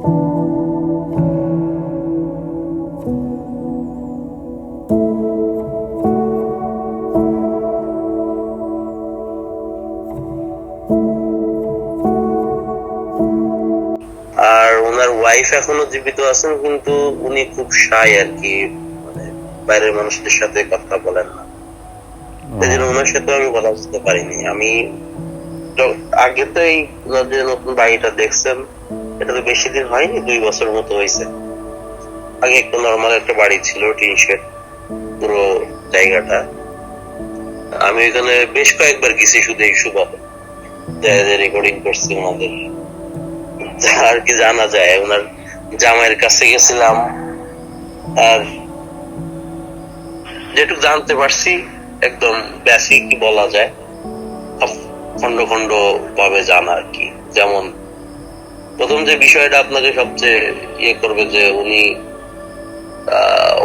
আর ওনার wife এখনও জীবিত আছেন কিন্তু উনি খুব শাই আর কি। মানে বাইরের মানুষদের সাথে কথা বলেন না। সেই জন্য ওনার সাথে আমি কথা বলতে পারিনি। আমি আগে তো এই যে নতুন বাড়িটা দেখছেন এটা তো বেশি দিন হয়নি, দুই বছর মতো হয়েছে। আগে একটু নর্মাল একটা বাড়ি ছিল টিন শেড পুরো জায়গাটা। আমি এখানে বেশ কয়েকবার গেছি শুধু এই শুভ রেকর্ডিং করছি ওনাদের। আর কি জানা যায়, ওনার জামাইয়ের কাছে গেছিলাম। আর যেটুকু জানতে পারছি, একদম বেসিক বলা যায়। খন্ড খন্ড ভাবে জানা আর কি, যেমন প্রথম যে বিষয়টা আপনাকে সবচেয়ে ইয়ে করবে যে উনি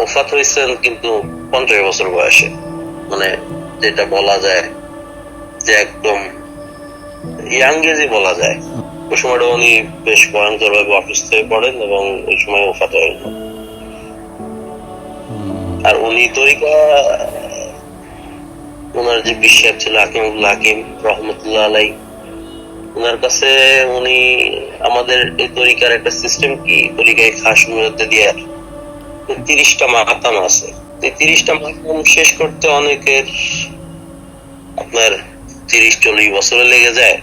ওফাত হয়েছেন কিন্তু পঞ্চাশ বছর বয়সে। মানে যেটা বলা যায় যে একদম ইয়াং এজই বলা যায়। ওই সময়টা উনি বেশ ভয়ঙ্কর ভাবে অসুস্থ হয়ে পড়েন এবং ওই সময় ওফাত হয়ে যান আর উনি তরিকা ওনার যে বিশ্বাস ছিল হাকিমুল্লাহ হাকিম, রহমতুল্লাহ আলাই ওনার কাছে উনি আমাদের এই তরিকার একটা সিস্টেম কি? তরিকায় খাস তিরিশটা মাতাম আছে। তিরিশটা মাতাম শেষ করতে অনেকের আপনার তিরিশ, চল্লিশ বছর লেগে যায়।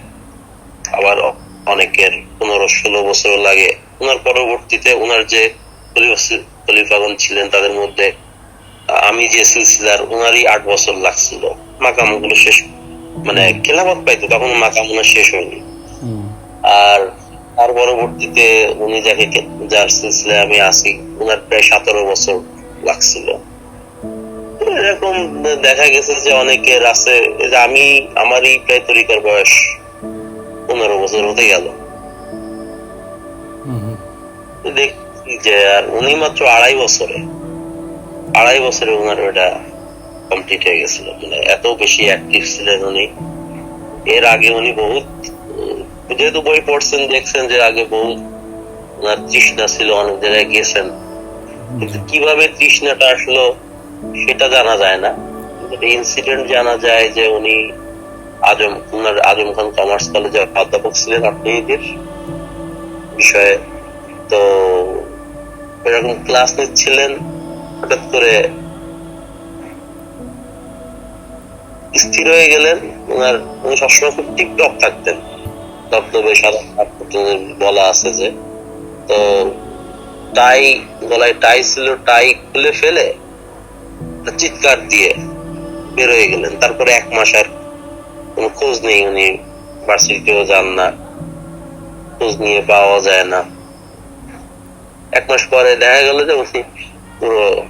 আবার অনেকের পনেরো, ষোলো বছর লাগে। ওনার পরবর্তীতে ওনার যে খলিফা- খলিফাগণ ছিলেন তাদের মধ্যে, আমি যে সিলসিলার ওনারই আট বছর লাগছিল। মাকামগুলো শেষ মানে খেলাফত পাইতো তখন মাকাম ওনার শেষ হয়নি। আর তার পরবর্তীতে উনি যাকে যার সিলসিলায় আমি আসি ওনার প্রায় সতেরো বছর লাগছিল। এরকম দেখা গেছে যে অনেকের আছে যে আমি আমারই প্রায় তরিকার বয়স পনেরো বছর হতে গেল। দেখছি যে আর উনি মাত্র আড়াই বছরে আড়াই বছরে ওনার ওটা কমপ্লিট হয়ে গেছিল। মানে এত বেশি অ্যাক্টিভ ছিলেন উনি। এর আগে উনি বহুত যেহেতু বই পড়ছেন, দেখছেন যে আগে বহুত ওনার তৃষ্ণা ছিল, অনেক জায়গায় গেছেন। কিন্তু কীভাবে তৃষ্ণাটা আসলো, সেটা জানা যায় না। ইনসিডেন্ট জানা যায় যে উনি আজম ওনার আজম খান কমার্স কলেজের অধ্যাপক ছিলেন অর্থনীতির বিষয়ে। তো এরকম ক্লাস নিচ্ছিলেন, হঠাৎ করে স্থির হয়ে গেলেন। ওনার উনি সবসময় খুব টিপটপ থাকতেন। দপ্তবে সাদা বলা আছে যে। তো টাই গলায় টাই ছিল, টাই খুলে ফেলে চিৎকার দিয়ে বের হয়ে গেলেন। তারপরে এক মাস আর কোনো খোঁজ নেই উনি। ভার্সিটিতেও যান না। খোঁজ নিয়ে পাওয়া যায় না। এক মাস পরে দেখা গেল যে উনি পুরো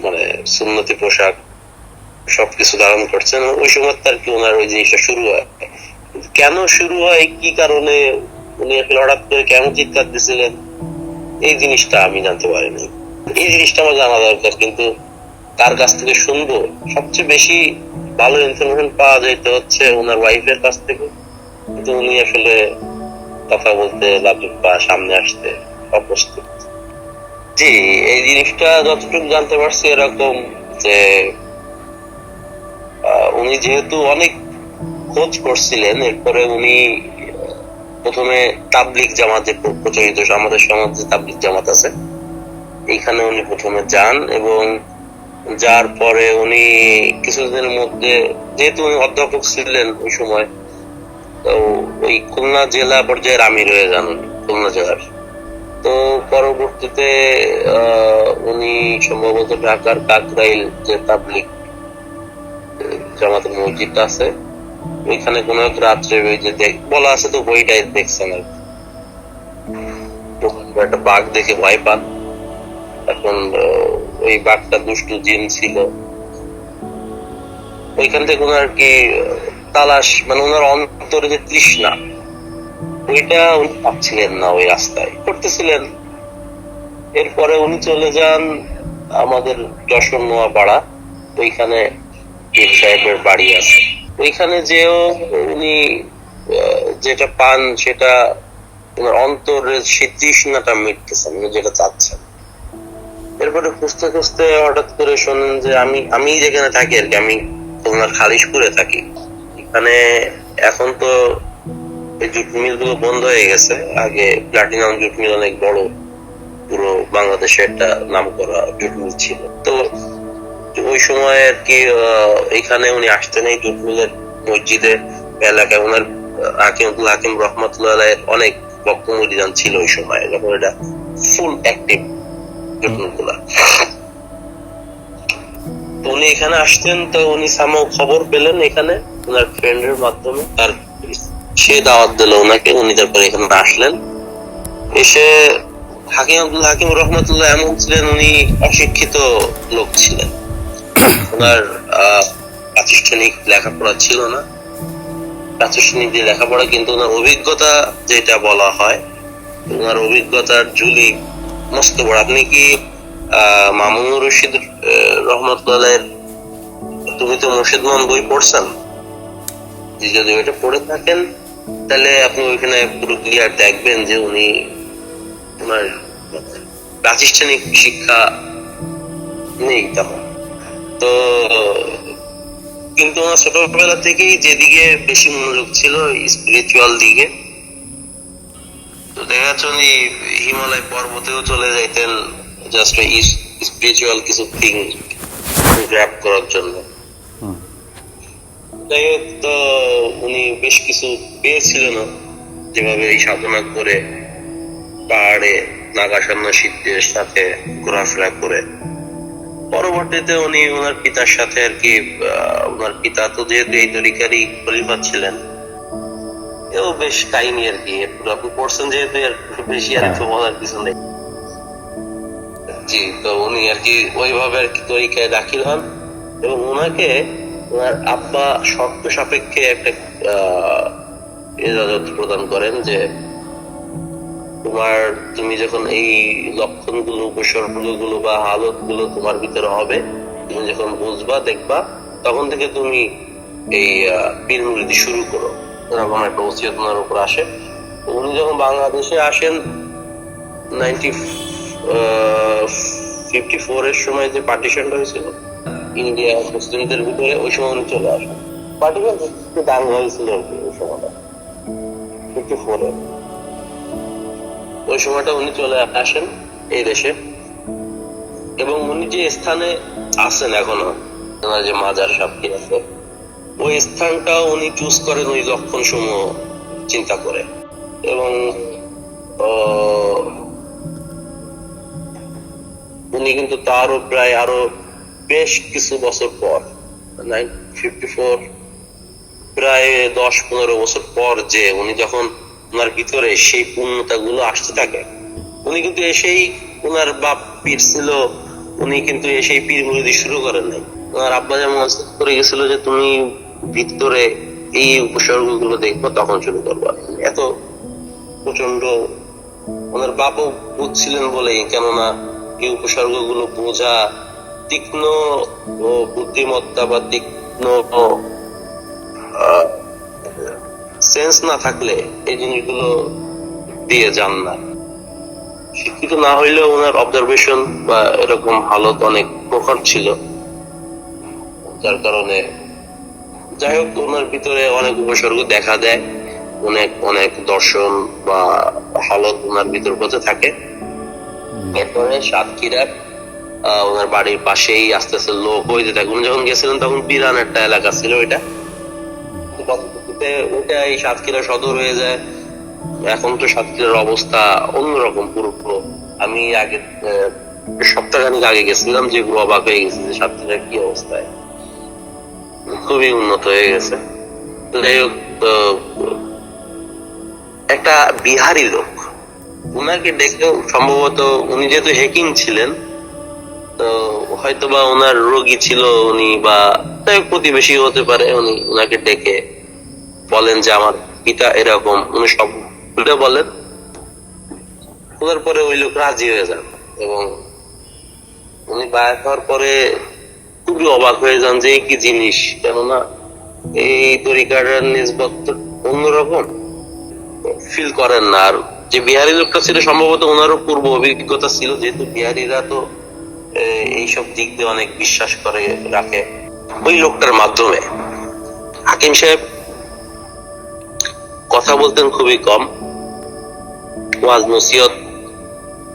মানে সুন্নতি পোশাক সবকিছু ধারণ করছেন ওই সময় তার কি ওনার ওই জিনিসটা শুরু হয়? কেন শুরু হয়? কি কারণে উনি আসলে হঠাৎ করে কেন চিৎকার দিছিলেন? এই জিনিসটা আমি জানতে পারিনি। এই জিনিসটা আমার জানা দরকার, কিন্তু কার কাছ থেকে শুনব? সবচেয়ে বেশি ভালো ইনফরমেশন পাওয়া যাইতে হচ্ছে ওনার ওয়াইফের কাছ থেকে। কিন্তু উনি আসলে কথা বলতে লাজুক বা সামনে আসতে অপ্রস্তুত। জি, এই জিনিসটা যতটুকু জানতে পারছি এরকম যে উনি যেহেতু অনেক খোঁজ করছিলেন, এরপরে উনি প্রথমে তাবলিক জামাতে প্রচলিত আমাদের সমাজে তাবলিক জামাত আছে, এইখানে উনি প্রথমে যান এবং যার পরে উনি কিছুদিনের মধ্যে, যেহেতু উনি অধ্যাপক ছিলেন ওই সময়, তো ওই খুলনা জেলা পর্যায়ের আমির হয়ে যান খুলনা জেলার। তো পরবর্তীতে উনি সম্ভবত ঢাকার কাকরাইল যে তাবলিক জামাতের মসজিদটা আছে। ওইখানে কোনো এক রাত্রে ওই যে বলা আছে তো বইটাই দেখছেন আর একটা বাঘ দেখে ভয় পান। এখন ওই বাঘটা দুষ্টু জিন ছিল। ওইখান থেকে ওনার কি তালাশ মানে ওনার অন্তরে যে তৃষ্ণা, ওইটা উনি পাচ্ছিলেন না ওই রাস্তায়, করতেছিলেন। এরপরে উনি চলে যান আমাদের যশোর নোয়াপাড়া। ওইখানে পীর সাহেবের বাড়ি আছে। ওইখানে যেও উনি যেটা পান সেটা অন্তরের সেই তৃষ্ণাটা মিটতেছেন যেটা চাচ্ছেন। এরপরে খুঁজতে খুঁজতে হঠাৎ করে শোনেন যে আমি আমি যেখানে থাকি আর কি, আমি খুলনার খালিশপুরে থাকি। এখানে এখন তো এই জুট মিলগুলো বন্ধ হয়ে গেছে। আগে প্লাটিনাম জুট মিল অনেক বড়, পুরো বাংলাদেশে একটা নাম করা জুটমিল ছিল। তো ওই সময় আর কি এখানে উনি আসতেন এই জুটমিলের মসজিদে, এলাকায় ওনার হাকিমুল হাকিম রহমতুল্লাহ অনেক বক্তব্য মরিদান ছিল ওই সময়, যখন এটা ফুল অ্যাক্টিভ জুটমিল উনি এখানে আসতেন, তো উনি সামো খবর পেলেন এখানে ওনার ফ্রেন্ডের মাধ্যমে তার সে দাওয়াত দিল ওনাকে, উনি তারপরে এখানে আসলেন। এসে হাকিম আব্দুল হাকিম রহমতুল্লাহ এমন ছিলেন, উনি অশিক্ষিত লোক ছিলেন। ওনার প্রাতিষ্ঠানিক লেখাপড়া ছিল না। প্রাতিষ্ঠানিক যে লেখাপড়া, কিন্তু ওনার অভিজ্ঞতা যেটা বলা হয়, ওনার অভিজ্ঞতার ঝুলি মস্ত বড়। আপনি কি রশিদ রহমতুল্লাহের, তুমি তো মুর্শিদমান বই পড়ছেন? যদি ওইটা পড়ে থাকেন, তাহলে আপনি ওইখানে পুরো ক্লিয়ার দেখবেন যে উনি ওনার প্রাতিষ্ঠানিক শিক্ষা নেই তেমন। তো কিন্তু ওনার ছোটবেলা থেকেই যেদিকে বেশি মনোযোগ ছিল স্পিরিচুয়াল দিকে। তো দেখা যাচ্ছে উনি হিমালয় পর্বতেও চলে যাইতেন জাস্ট স্পিরিচুয়াল কিছু থিং গ্র্যাপ করার জন্য। যাই হোক তো উনি বেশ কিছু পেয়েছিলেন যেভাবে এই সাধনা করে পাহাড়ে নাগা সন্ন্যাসীদের সাথে ঘোরাফেরা করে। পরবর্তীতে উনি ওনার পিতার সাথে আর কি ওনার পিতা তো যেহেতু এই তরিকারই খলিফা ছিলেন এও বেশ কাহিনী আর কি আপনি পড়ছেন যেহেতু এর বেশি আর কিছু বলার কিছু নেই। জি তো উনি আর কি ওইভাবে আর কি তরিকায় দাখিল হন এবং ওনাকে ওনার আব্বা শর্ত সাপেক্ষে একটা আহ, ইজাজত প্রদান করেন যে তোমার, তুমি যখন এই লক্ষণগুলো, উপসর্গগুলো বা হালতগুলো তোমার ভিতরে হবে, তুমি যখন বুঝবা, দেখবা, তখন থেকে তুমি এই পীর মুরিদি শুরু করো। এরকম একটা ওসিয়ত ওনার উপর আসে। উনি যখন বাংলাদেশে আসেন, নাইনটি ফিফটি ফোর এর সময় যে পার্টিশনটা হয়েছিল, ইন্ডিয়া মুসলিমদের ভিতরে, ওই সময় উনি চলে আসেন। পার্টিশন দাঙ্গা হয়েছিল আর কি, ওই সময়টা। ফিফটি ফোর এ। ওই সময়টা উনি চলে আসেন এই দেশে। এবং উনি যে স্থানে আছেন এখনও যে মাজার সাক্ষী আছে, ওই স্থানটা উনি চুজ করেন ওই লক্ষণ সমূহ চিন্তা করে। এবং উনি কিন্তু তারও প্রায় আরও বেশ কিছু বছর পর ফিফটি ফোর, প্রায় দশ পনেরো বছর পর যে উনি যখন ওনার ভিতরে সেই পূর্ণতা গুলো আসতে থাকে। উনি কিন্তু এসেই ওনার বাপ পীর ছিল, উনি কিন্তু এসেই পীর মুরিদি শুরু করেন নাই। ওনার আব্বা যেমন করে গেছিল যে, তুমি ভিতরে এই উপসর্গগুলো দেখব, তখন শুরু করবা এত প্রচণ্ড ওনার বাপও বুঝছিলেন বলেই, কেননা এই উপসর্গগুলো বোঝা তীক্ষ্ণ বুদ্ধিমত্তা বা তীক্ষ্ণ সেন্স না থাকলে এই জিনিসগুলো দিয়ে যান না। শিক্ষিত না হইলেও ওনার অবজারভেশন বা এরকম হালত অনেক প্রখর ছিল। যার কারণে যাই হোক, ওনার ভিতরে অনেক উপসর্গ দেখা দেয়। অনেক অনেক দর্শন বা হালত ওনার ভিতর পথে থাকে। এরপরে সাতক্ষীরার ওনার বাড়ির পাশেই আস্তে আস্তে লোক হইতে থাকে। উনি যখন গেছিলেন তখন বিরান একটা এলাকা ছিল ওইটা। পরবর্তীতে ওটা এই সাতক্ষীরা সদর হয়ে যায়। এখন তো সাতক্ষীরার অবস্থা অন্যরকম আমি আগে সপ্তাহখানিক আগে গেছিলাম যে অবাক হয়ে গেছে যে কি অবস্থায়। খুবই উন্নত হয়ে গেছে। যাই হোক একটা বিহারি লোক, উনাকে দেখেও সম্ভবত উনি যেহেতু হেকিং ছিলেন হয়তো বা ওনার রোগী ছিল উনি বা প্রতিবেশী হতে পারে, উনি ওনাকে ডেকে বলেন যে আমার পিতা এরকম, উনি সব বলেন। বলার পরে ওই লোক রাজি হয়ে যান এবং উনি বায়াত হওয়ার পরে খুবই অবাক হয়ে যান যে কি জিনিস, কেননা এই তরিকার নিসবত তো অন্যরকম। ফিল করেন না। আর যে বিহারি লোকটা ছিল, সম্ভবত ওনারও পূর্ব অভিজ্ঞতা ছিল, যেহেতু বিহারিরা তো এইসব দিক দিয়ে অনেক বিশ্বাস করে, রাখে। ওই লোকটার মাধ্যমে। হাকিম সাহেব কথা বলতেন খুবই কম, ওয়াজ নসিহত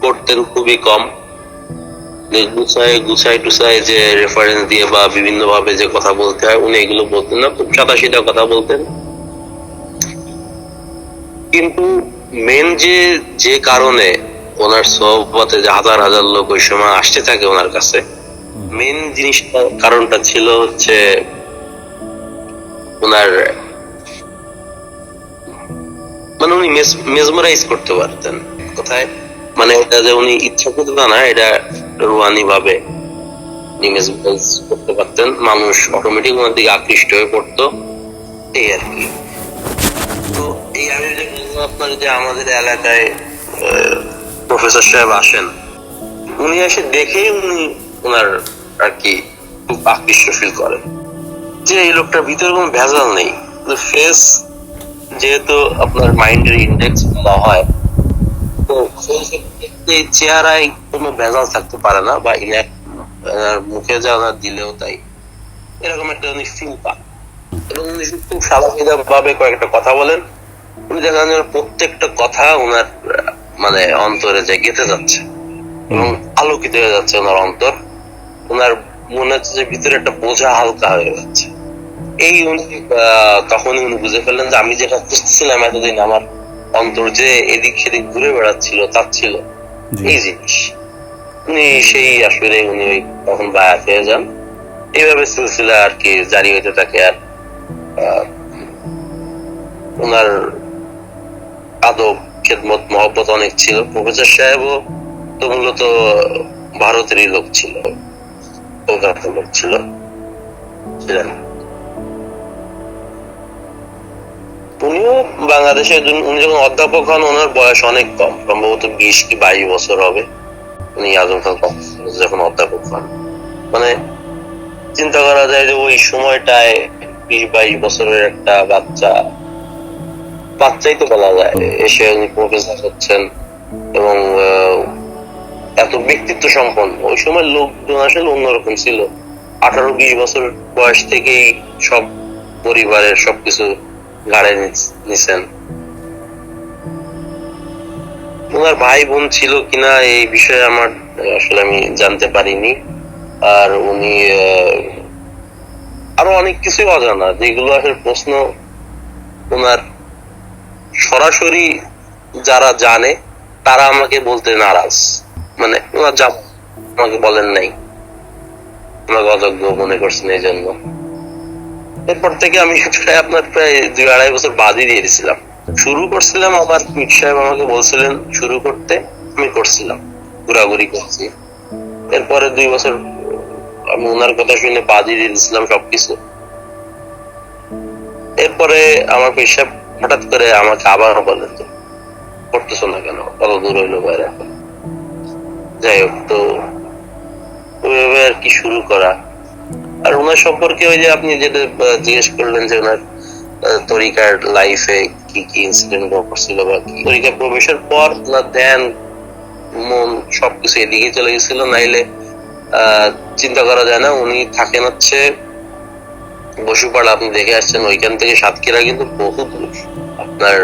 করতেন খুবই কম। গুছায় গুছাই টুসাই যে রেফারেন্স দিয়ে বা বিভিন্ন ভাবে যে কথা বলতে হয়, উনি এগুলো বলতেন না, খুব সাদা সিধা কথা বলতেন। কিন্তু মেন যে যে কারণে ওনার সহপথে যে হাজার হাজার লোক ওই সময় আসতে থাকে ওনার কাছে। মেন জিনিসটা কারণটা ছিল হচ্ছে ওনার মানে উনি মেজমারাইজ করতে পারতেন। কোথায়? মানে এটা যে উনি ইচ্ছা করতে না এটা রুহানি ভাবে মেজমারাইজ করতে পারতেন। মানুষ অটোমেটিক ওনার দিকে আকৃষ্ট হয়ে পড়তো। এই আর কি। তো এই আমি যে আপনার যে আমাদের এলাকায় প্রফেসর সাহেব আসেন। উনি এসে দেখেই উনি ওনার আর কি খুব আকৃষ্ট ফিল করেন। যে এই লোকটার ভিতরে কোনো ভেজাল নেই। ফেস যেহেতু আপনার মাইন্ডের ইন্ডেক্স বলা হয়, তো চেহারায় কোনো ভেজাল থাকতে পারে না বা ইনার মুখে যা দিলেও তাই। এরকম একটা উনি ফিল পান। এবং উনি খুব স্বাভাবিক ভাবে কয়েকটা কথা বলেন। উনি দেখা প্রত্যেকটা কথা ওনার মানে অন্তরে যে গেঁথে যাচ্ছে এবং আলোকিত হয়ে যাচ্ছে ওনার অন্তর ওনার মনে হচ্ছে যে ভিতরে একটা বোঝা হালকা হয়ে যাচ্ছে। এই উনি তখনই উনি বুঝে ফেললেন যে আমি যেটা খুঁজতেছিলাম এতদিন আমার অন্তর যে এদিক সেদিক ঘুরে বেড়াচ্ছিল তার ছিল এই জিনিস। উনি সেই আসলে উনি তখন বায়াত হয়ে যান। এইভাবে সিলসিলা আর কি জারি হইতে থাকে আর আহ, ওনার আদব খেদমত মহব্বত অনেক ছিল। প্রফেসর সাহেবও তো মূলত ভারতেরই লোক ছিল, কলকাতার লোক ছিল। উনিও বাংলাদেশের উনি যখন অধ্যাপক হন, ওনার বয়স অনেক কম, সম্ভবত বিশ কি বাইশ বছর হবে। উনি আজম খান যখন অধ্যাপক হন। মানে চিন্তা করা যায় যে ওই সময়টায় বিশ বাইশ বছরের একটা বাচ্চা বাচ্চাই তো বলা যায়। এসে উনি প্রফেসর হচ্ছেন এবং এত ব্যক্তিত্ব সম্পন্ন। ওই সময় লোকজন আসলে অন্যরকম ছিল। আঠারো বিশ বছর বয়স থেকেই সব পরিবারের সবকিছু ঘাড়ে নিছেন। ওনার ভাই বোন ছিল কিনা এই বিষয়ে আমার আসলে আমি জানতে পারিনি। আর উনি আরও অনেক কিছুই অজানা। যেগুলো আসলে প্রশ্ন ওনার সরাসরি যারা জানে, তারা আমাকে বলতে নারাজ। মানে আমাকে বলেন নাই। আমাকে অযোগ্য মনে করছেন এই জন্য। এরপর থেকে আমি প্রায় আপনার প্রায় দুই আড়াই বছর বাদই দিয়ে দিয়েছিলাম। শুরু করছিলাম আবার মিট সাহেব আমাকে বলছিলেন, শুরু করতে আমি করছিলাম, ঘোরাঘুরি করছি। এরপরে দুই বছর আমি ওনার কথা শুনে বাদই দিয়ে দিয়েছিলাম সবকিছু। এরপরে আমার পেশাব হঠাৎ করে আমাকে আবার বলেন তো করতেছো না কেন? কত দূর হইল বাইরে? যাই হোক, তো ওইভাবে আর কি শুরু করা। আর ওনার সম্পর্কে ওই যে আপনি যেটা জিজ্ঞেস করলেন যে ওনার তরিকার লাইফে কি কি ইনসিডেন্ট ঘটছিল বা কি? তরিকা প্রবেশের পর ওনার ধ্যান, মন সবকিছু এদিকে চলে গেছিল। নাইলে চিন্তা করা যায় না, উনি থাকেন হচ্ছে বসুপাড়া। আপনি দেখে আসছেন, ওইখান থেকে সাতক্ষীরা কিন্তু বহু দূর। আপনার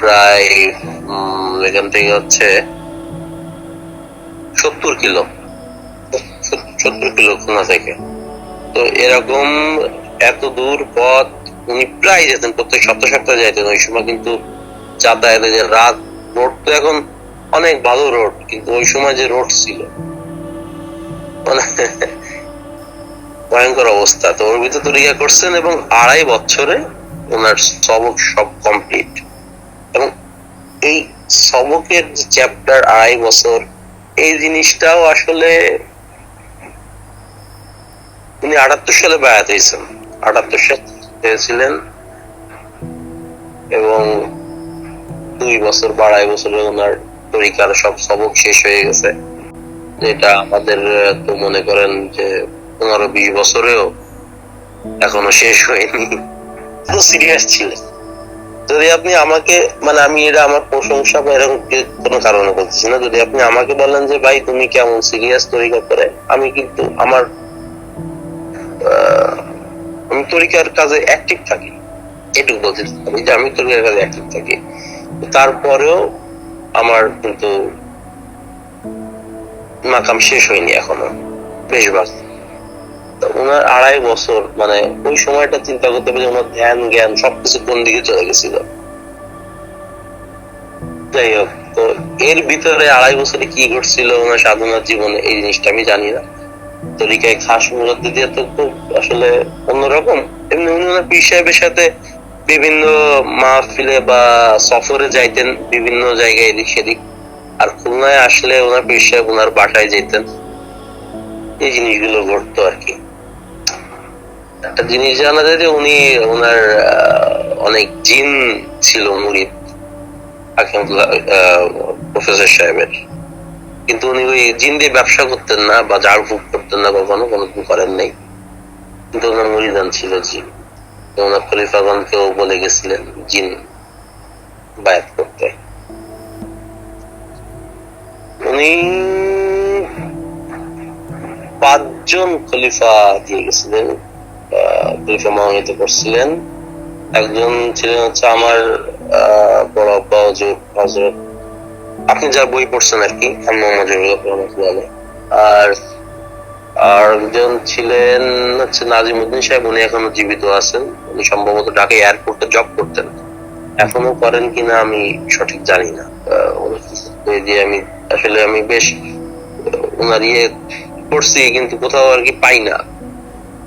প্রায় এখান থেকে হচ্ছে সত্তর কিলো। সত্তর কিলো খুলনা থেকে। তো এরকম এত দূর পথ উনি প্রায় যেতেন, প্রত্যেক সপ্তাহ যাইতেন। ওই সময় কিন্তু যাতায়াতে যে রাত, রোড তো এখন অনেক ভালো রোড, কিন্তু ওই সময় যে রোড ছিল মানে ভয়ঙ্কর অবস্থা। তো ওর ভিতরে তরিকা করছেন এবং আড়াই বছরে ওনার সবক সব কমপ্লিট এবং এই সবকের যে চ্যাপ্টার আড়াই বছর, এই জিনিসটাও আসলে উনি আটাত্তর সালে বায়াত হয়েছেন। আটাত্তর সালে হয়েছিলেন এবং দুই বছর বা আড়াই বছরে ওনার তরিকার সব সবক শেষ হয়ে গেছে। যেটা আমাদের তো মনে করেন যে পনেরো বিশ বছরেও এখনও শেষ হয়নি। এত সিরিয়াস ছিলেন যদি আপনি আমাকে মানে আমি এটা আমার প্রশংসা বা এরকম কোনো কারণে বলতেছি না, যদি আপনি আমাকে বলেন যে, ভাই, তুমি কেমন সিরিয়াস তরিকা করে? আমি কিন্তু আমার আমি তরিকার কাজে অ্যাক্টিভ থাকি। এটুকু বলতে পারি যে, আমি তরিকার কাজে অ্যাক্টিভ থাকি। তারপরেও আমার কিন্তু মাকাম শেষ হয়নি এখনও। বেশ বাকি তো ওনার আড়াই বছর মানে ওই সময়টা চিন্তা করতে পারি ওনার ধ্যান, জ্ঞান সবকিছু কোন দিকে চলে গেছিল। যাই হোক, তো এর ভিতরে আড়াই বছরে কি ঘটছিল ওনার সাধনার জীবনে, এই জিনিসটা আমি জানি না। তরিকায় খাস মুরব্বী দিয়ে তো খুব আসলে অন্যরকম। এমনি উনি ওনার পীর সাহেবের সাথে বিভিন্ন মাহফিলে বা সফরে যাইতেন বিভিন্ন জায়গায় এদিক সেদিক। আর খুলনায় আসলে ওনার পীর সাহেব ওনার বাসায় যেতেন। এই জিনিসগুলো ঘটতো আর কি। একটা জিনিস জানা যায় যে উনি ওনার অনেক জিন ছিল মুরিদ প্রফেসর সাহেবের। কিন্তু উনি ওই জিন দিয়ে ব্যবসা করতেন না বা ঝাড়ফুঁক করতেন না কখনো কোনোদিন করেন নাই। কিন্তু ওনার ছিল জিন। ওনার খলিফাগণকেও বলে গেছিলেন জিন বায়াত করতে। উনি পাঁচজন খলিফা দিয়ে গেছিলেন। খলিফা মনোনীত করছিলেন। একজন ছিলেন হচ্ছে আমার বড় আব্বা হজর হজরত, আপনি যা বই পড়ছেন আর কি রহমতুল্লাহ আর আর একজন ছিলেন হচ্ছে নাজিম উদ্দিন সাহেব, উনি এখনও জীবিত আছেন। উনি সম্ভবত ঢাকা এয়ারপোর্টে জব করতেন। এখনও করেন কিনা আমি সঠিক জানি না। আমি, আসলে আমি বেশ ওনার ইয়ে পড়ছি কিন্তু কোথাও আর কি পাই না।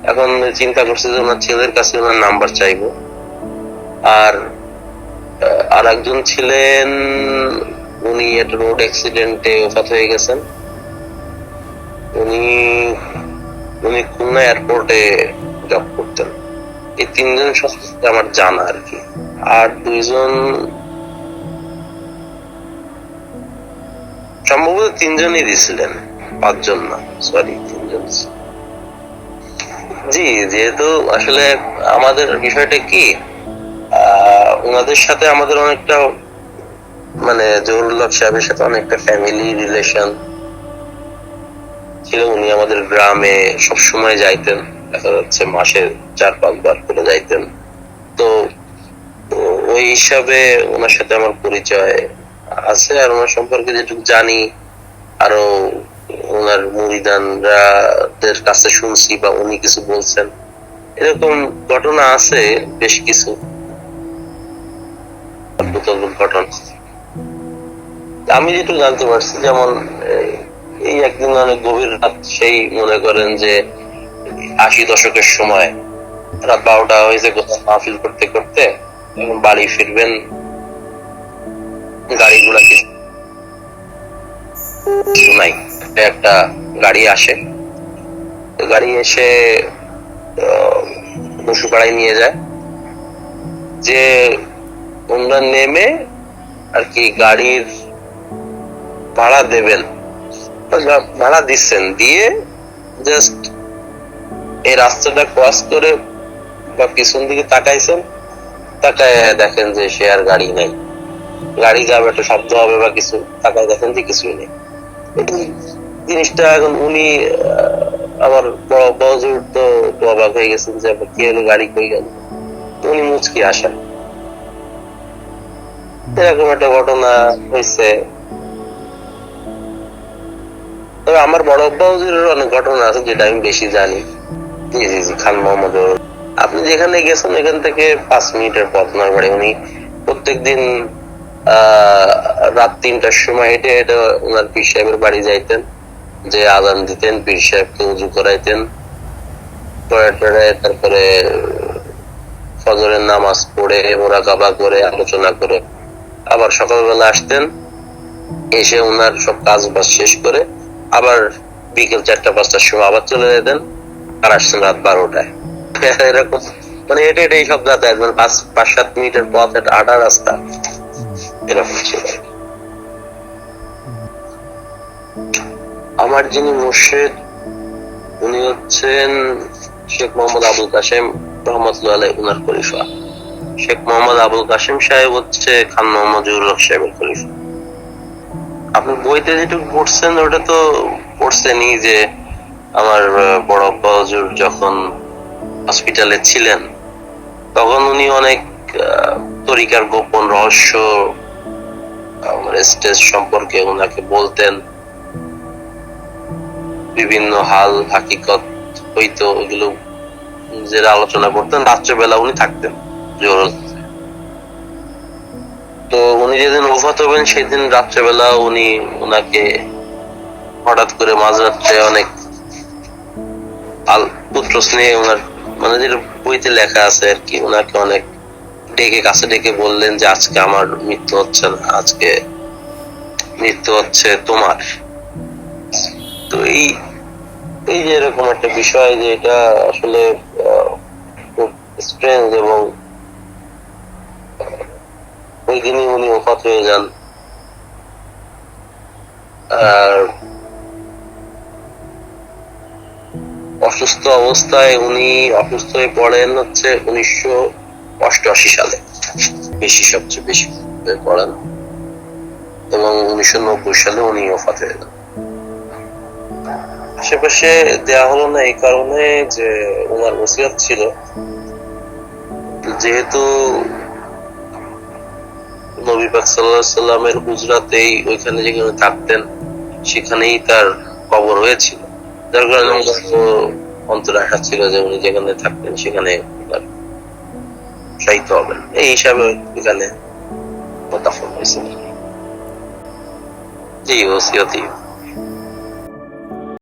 এখন চিন্তা করছি যে ওনার ছেলের কাছে ওনার নাম্বার চাইব। আর আর একজন ছিলেন, উনি একটা রোড অ্যাক্সিডেন্টে ওফাত হয়ে গেছেন। উনি উনি খুলনা এয়ারপোর্টে জব করতেন। এই তিনজন সম্পর্কে আমার জানা আর কি। আর দুইজন, সম্ভবত তিনজনই দিছিলেন, পাঁচজন না সরি তিনজন ছিল। জি, যেহেতু আসলে আমাদের বিষয়টা কি ওনাদের সাথে আমাদের অনেকটা মানে জহুরুল্লাহ সাহেবের সাথে অনেকটা ফ্যামিলি রিলেশন ছিল। উনি আমাদের গ্রামে সবসময় যাইতেন, দেখা যাচ্ছে মাসে চার, পাঁচবার করে যাইতেন। তো ওই হিসাবে ওনার সাথে আমার পরিচয় আছে আর ওনার সম্পর্কে যেটুকু জানি আরও ওনার মুরিদানরা দের কাছে শুনছি বা উনি কিছু বলছেন। এরকম ঘটনা আছে বেশ কিছু। ঘটনা। আমি যেটুকু জানতে পারছি, যেমন এই- একদিন অনেক গভীর রাত, সেই মনে করেন যে, আশি দশকের সময়, রাত বারোটা হয়েছে কোথাও মাহফিল করতে করতে বাড়ি ফিরবেন, গাড়িগুলা কিছু কিছু নাই একটা গাড়ি আসে। গাড়ি এসে বসুপাড়ায় নিয়ে যায়। যে ওনারা নেমে আর কি গাড়ির ভাড়া দেবেন ভাড়া দিচ্ছেন, দিয়ে জাস্ট এই রাস্তাটা ক্রস করে বা পিছন দিকে তাকাইছেন, তাকায় দেখেন যে সে আর গাড়ি নাই। গাড়ি যাবে একটা শব্দ হবে বা কিছু, তাকায় দেখেন যে কিছুই নেই। জিনিসটা এখন উনি আমার বড় বজুর তো একটু অবাক হয়ে গেছেন যে কি হলো গাড়ি কই গেল। উনি মুচকি আসেন এরকম একটা ঘটনা হয়েছে। তবে আমার বড় বাবুজির অনেক ঘটনা আছে যেটা আমি বেশি জানি। জি জি জি, খান মোহাম্মদ আপনি যেখানে গেছেন এখান থেকে পাঁচ মিনিটের পথ ওনার বাড়ি উনি প্রত্যেকদিন রাত তিনটার সময় হেঁটে হেঁটে ওনার পীর সাহেবের বাড়ি যাইতেন। যে আজান দিতেন পীর সাহেবকে উজু করাইতেন। তারপরে ফজরের নামাজ পড়ে মোরাকাবা করে আলোচনা করে আবার সকালবেলা আসতেন। এসে ওনার সব কাজ বাজ শেষ করে আবার বিকেল চারটা পাঁচটার সময় আবার চলে যেতেন। আর আসছেন রাত বারোটায়। এরকম মানে এটা এটাই সব যাতায়াত। মানে পাঁচ পাঁচ সাত মিনিটের পথ একটা আটা রাস্তা। এরকম ছিল। আমার যিনি মুর্শিদ, উনি হচ্ছেন শেখ মোহাম্মদ আবুল কাসেম রহমতুল্লাহ উনার খলিফা। শেখ মোহাম্মদ আবুল কাসেম সাহেব হচ্ছে খান মোহাম্মদ জহুরুল সাহেবের খলিফা। আপনি বইতে যেটুকু পড়ছেন, ওটা তো পড়ছেনই যে আমার বড় আব্বা যখন হসপিটালে ছিলেন, তখন উনি অনেক তরিকার গোপন রহস্য স্টেজ সম্পর্কে ওনাকে বলতেন। বিভিন্ন হাল, হাকিকত হইতো ওগুলো নিজেরা আলোচনা করতেন। রাত্রেবেলা উনি থাকতেন জোর তো উনি যেদিন ওফাত হবেন, সেদিন রাত্রেবেলা উনি ওনাকে হঠাৎ করে মাঝরাত্রে অনেক পুত্র স্নেহে ওনার মানে যেটা বইতে লেখা আছে আর কি ওনাকে অনেক ডেকে, কাছে ডেকে বললেন যে, আজকে আমার মৃত্যু হচ্ছে না, আজকে মৃত্যু হচ্ছে তোমার। তো এই এই যে এরকম একটা বিষয় যে এটা আসলে খুব স্ট্রেঞ্জ এবং ওই দিনই উনি ওফাত হয়ে যান। আর অসুস্থ অবস্থায় উনি অসুস্থ হয়ে পড়েন হচ্ছে উনিশশো অষ্টআশি সালে। বেশি, সবচেয়ে বেশি পড়েন। এবং উনিশশো নব্বই সালে উনি ওফাত হয়ে যান। আশেপাশে দেয়া হলো না এই কারণে যে ওনার ওসিয়ত ছিল। যেহেতু নবী পাক আলাইহি সাল্লামের হুজরাতেই ওইখানে যেখানে থাকতেন, সেখানেই তার কবর হয়েছিল। যার কারণে অন্তরে আশা ছিল যে উনি যেখানে থাকতেন সেখানে শায়িত হবেন এই হিসাবে এখানে দাফন হয়েছিল জি ওসিয়তই